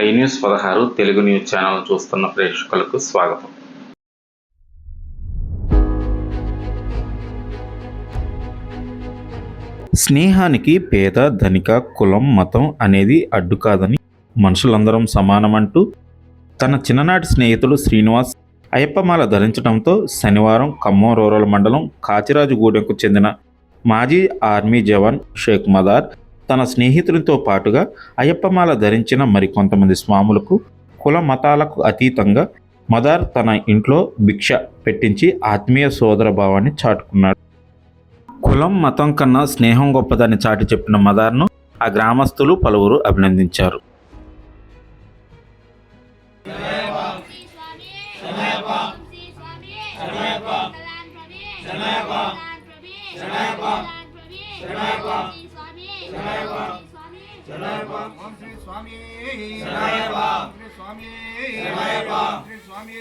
I news పదహారు Telugu news channel చూస్తున్న ప్రేక్షకులకు స్వాగతం. స్నేహానికి పేద ధనిక కులం మతం అనేది అడ్డు కాదని మనుషులందరం సమానమంటూ తన చిన్ననాటి స్నేహితుడు శ్రీనివాస్ అయ్యప్పమాల ధరించడంతో శనివారం ఖమ్మం రూరల్ మండలం కాచిరాజుగూడెంకు చెందిన మాజీ ఆర్మీ జవాన్ షేక్ మదార్ తన స్నేహితులతో పాటుగా అయ్యప్పమాల ధరించిన మరికొంతమంది స్వాములకు కుల మతాలకు అతీతంగా మదార్ తన ఇంట్లో భిక్ష పెట్టించి ఆత్మీయ సోదర భావాన్ని చాటుకున్నాడు. కులం మతం కన్నా స్నేహం గొప్పదని చాటి చెప్పిన మదార్ను ఆ గ్రామస్తులు పలువురు అభినందించారు. శ్రీ స్వామి శ్రీ స్వామి శ్రీ స్వామి శ్రీ స్వామి